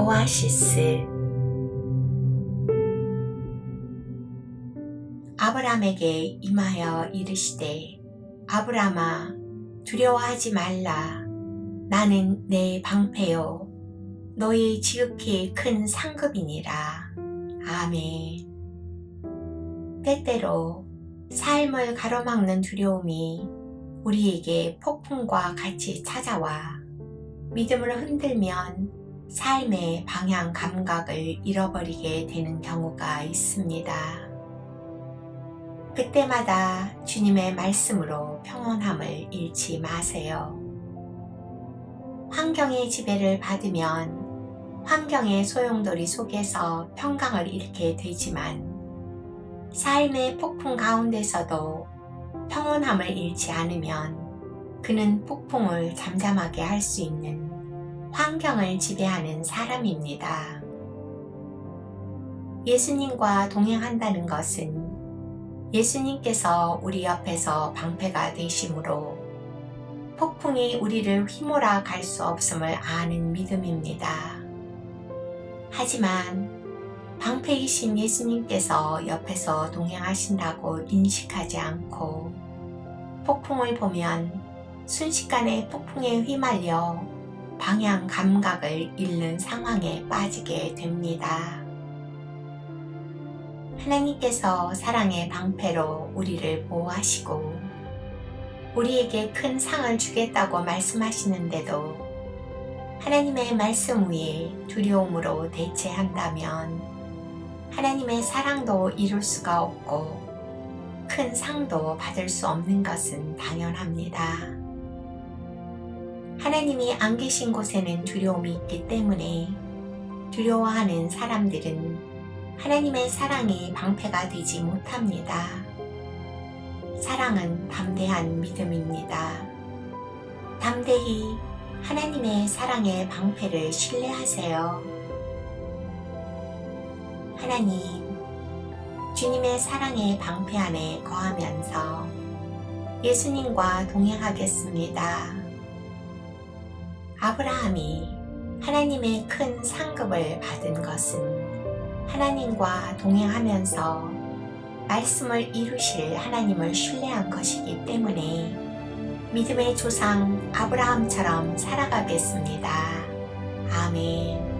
오아시스. 아브람에게 임하여 이르시되 아브람아 두려워하지 말라. 나는 내 방패요. 너희 지극히 큰 상급이니라. 아멘. 때때로 삶을 가로막는 두려움이 우리에게 폭풍과 같이 찾아와 믿음을 흔들면 삶의 방향 감각을 잃어버리게 되는 경우가 있습니다. 그때마다 주님의 말씀으로 평온함을 잃지 마세요. 환경의 지배를 받으면 환경의 소용돌이 속에서 평강을 잃게 되지만 삶의 폭풍 가운데서도 평온함을 잃지 않으면 그는 폭풍을 잠잠하게 할 수 있는 환경을 지배하는 사람입니다. 예수님과 동행한다는 것은 예수님께서 우리 옆에서 방패가 되심으로 폭풍이 우리를 휘몰아 갈 수 없음을 아는 믿음입니다. 하지만 방패이신 예수님께서 옆에서 동행하신다고 인식하지 않고 폭풍을 보면 순식간에 폭풍에 휘말려 방향 감각을 잃는 상황에 빠지게 됩니다. 하나님께서 사랑의 방패로 우리를 보호하시고 우리에게 큰 상을 주겠다고 말씀하시는데도 하나님의 말씀 위에 두려움으로 대체한다면 하나님의 사랑도 이룰 수가 없고 큰 상도 받을 수 없는 것은 당연합니다. 하나님이 안 계신 곳에는 두려움이 있기 때문에 두려워하는 사람들은 하나님의 사랑이 방패가 되지 못합니다. 사랑은 담대한 믿음입니다. 담대히 하나님의 사랑의 방패를 신뢰하세요. 하나님, 주님의 사랑의 방패 안에 거하면서 예수님과 동행하겠습니다. 아브라함이 하나님의 큰 상급을 받은 것은 하나님과 동행하면서 말씀을 이루실 하나님을 신뢰한 것이기 때문에 믿음의 조상 아브라함처럼 살아가겠습니다. 아멘.